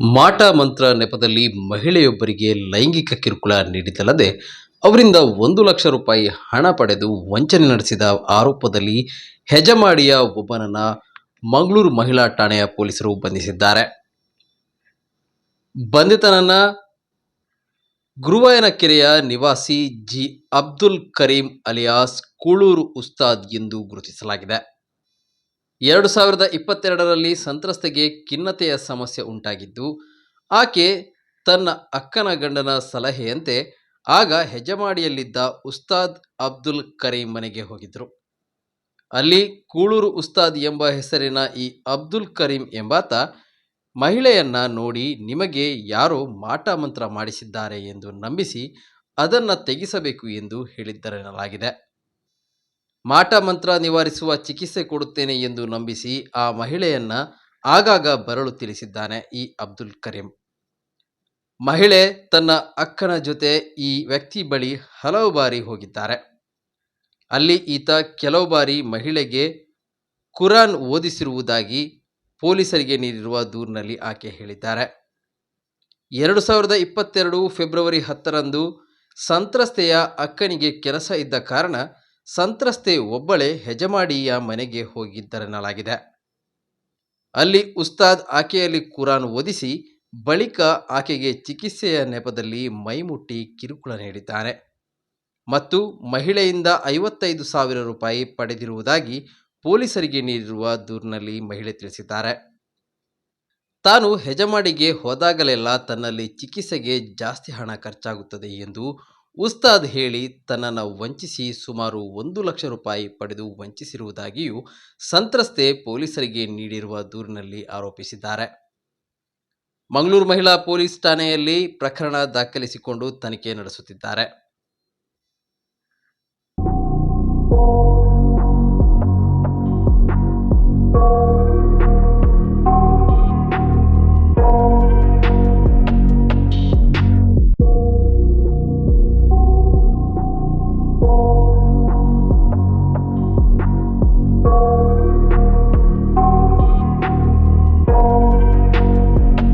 ಮಾಟ ಮಂತ್ರ ನೆಪದಲ್ಲಿ ಮಹಿಳೆಯೊಬ್ಬರಿಗೆ ಲೈಂಗಿಕ ಕಿರುಕುಳ ನೀಡಿದ್ದಲ್ಲದೆ, ಅವರಿಂದ ಒಂದು ಲಕ್ಷ ರೂಪಾಯಿ ಹಣ ಪಡೆದು ವಂಚನೆ ನಡೆಸಿದ ಆರೋಪದಲ್ಲಿ ಹೆಜಮಾಡಿಯ ಒಬ್ಬನನ್ನ ಮಂಗಳೂರು ಮಹಿಳಾ ಠಾಣೆಯ ಪೊಲೀಸರು ಬಂಧಿಸಿದ್ದಾರೆ. ಬಂಧಿತನನ್ನ ಗುರುವಾಯನಕೆರೆಯ ನಿವಾಸಿ ಜಿ ಅಬ್ದುಲ್ ಕರೀಂ ಅಲಿಯಾಸ್ ಕೂಳೂರು ಉಸ್ತಾದ್ ಎಂದು ಗುರುತಿಸಲಾಗಿದೆ. ಎರಡು ಸಾವಿರದ ಇಪ್ಪತ್ತೆರಡರಲ್ಲಿ ಸಂತ್ರಸ್ತೆಗೆ ಖಿನ್ನತೆಯ ಸಮಸ್ಯೆ ಉಂಟಾಗಿದ್ದು, ಆಕೆ ತನ್ನ ಅಕ್ಕನ ಗಂಡನ ಸಲಹೆಯಂತೆ ಆಗ ಹೆಜಮಾಡಿಯಲ್ಲಿದ್ದ ಉಸ್ತಾದ್ ಅಬ್ದುಲ್ ಕರೀಂ ಮನೆಗೆ ಹೋಗಿದ್ರು. ಅಲ್ಲಿ ಕೂಳೂರು ಉಸ್ತಾದ್ ಎಂಬ ಹೆಸರಿನ ಈ ಅಬ್ದುಲ್ ಕರೀಂ ಎಂಬಾತ ಮಹಿಳೆಯನ್ನ ನೋಡಿ ನಿಮಗೆ ಯಾರೋ ಮಾಟ ಮಂತ್ರ ಮಾಡಿಸಿದ್ದಾರೆ ಎಂದು ನಂಬಿಸಿ ಅದನ್ನು ತೆಗೆಸಬೇಕು ಎಂದು ಹೇಳಿದ್ದರೆನ್ನಲಾಗಿದೆ. ಮಾಟ ಮಂತ್ರ ನಿವಾರಿಸುವ ಚಿಕಿತ್ಸೆ ಕೊಡುತ್ತೇನೆ ಎಂದು ನಂಬಿಸಿ ಆ ಮಹಿಳೆಯನ್ನ ಆಗಾಗ ಬರಲು ತಿಳಿಸಿದ್ದಾನೆ ಈ ಅಬ್ದುಲ್ ಕರೀಂ. ಮಹಿಳೆ ತನ್ನ ಅಕ್ಕನ ಜೊತೆ ಈ ವ್ಯಕ್ತಿ ಬಳಿ ಹಲವು ಬಾರಿ ಹೋಗಿದ್ದಾರೆ. ಅಲ್ಲಿ ಈತ ಕೆಲವು ಬಾರಿ ಮಹಿಳೆಗೆ ಕುರಾನ್ ಓದಿಸಿರುವುದಾಗಿ ಪೊಲೀಸರಿಗೆ ನೀಡಿರುವ ದೂರಿನಲ್ಲಿ ಆಕೆ ಹೇಳಿದ್ದಾರೆ. ಎರಡು ಸಾವಿರದ ಇಪ್ಪತ್ತೆರಡು ಫೆಬ್ರವರಿ ಹತ್ತರಂದು ಸಂತ್ರಸ್ತೆಯ ಅಕ್ಕನಿಗೆ ಕೆಲಸ ಇದ್ದ ಕಾರಣ ಸಂತ್ರಸ್ತೆ ಒಬ್ಬಳೇ ಹೆಜಮಾಡಿಯ ಮನೆಗೆ ಹೋಗಿದ್ದರೆನ್ನಲಾಗಿದೆ. ಅಲ್ಲಿ ಉಸ್ತಾದ್ ಆಕೆಯಲ್ಲಿ ಕುರಾನ್ ಓದಿಸಿ, ಬಳಿಕ ಆಕೆಗೆ ಚಿಕಿತ್ಸೆಯ ನೆಪದಲ್ಲಿ ಮೈಮುಟ್ಟಿ ಕಿರುಕುಳ ನೀಡಿದ್ದಾನೆ. ಮತ್ತು ಮಹಿಳೆಯಿಂದ ಐವತ್ತೈದು ಸಾವಿರ ರೂಪಾಯಿ ಪಡೆದಿರುವುದಾಗಿ ಪೊಲೀಸರಿಗೆ ನೀಡಿರುವ ದೂರಿನಲ್ಲಿ ಮಹಿಳೆ ತಿಳಿಸಿದ್ದಾರೆ. ತಾನು ಹೆಜಮಾಡಿಗೆ ಹೋದಾಗಲೆಲ್ಲ ತನ್ನಲ್ಲಿ ಚಿಕಿತ್ಸೆಗೆ ಜಾಸ್ತಿ ಹಣ ಖರ್ಚಾಗುತ್ತದೆ ಎಂದು ಉಸ್ತಾದ್ ಹೇಳಿ ತನ್ನನ್ನು ವಂಚಿಸಿ ಸುಮಾರು ಒಂದು ಲಕ್ಷ ರೂಪಾಯಿ ಪಡೆದು ವಂಚಿಸಿರುವುದಾಗಿಯೂ ಸಂತ್ರಸ್ತೆ ಪೊಲೀಸರಿಗೆ ನೀಡಿರುವ ದೂರಿನಲ್ಲಿ ಆರೋಪಿಸಿದ್ದಾರೆ. ಮಂಗಳೂರು ಮಹಿಳಾ ಪೊಲೀಸ್ ಠಾಣೆಯಲ್ಲಿ ಪ್ರಕರಣ ದಾಖಲಿಸಿಕೊಂಡು ತನಿಖೆ ನಡೆಸುತ್ತಿದ್ದಾರೆ.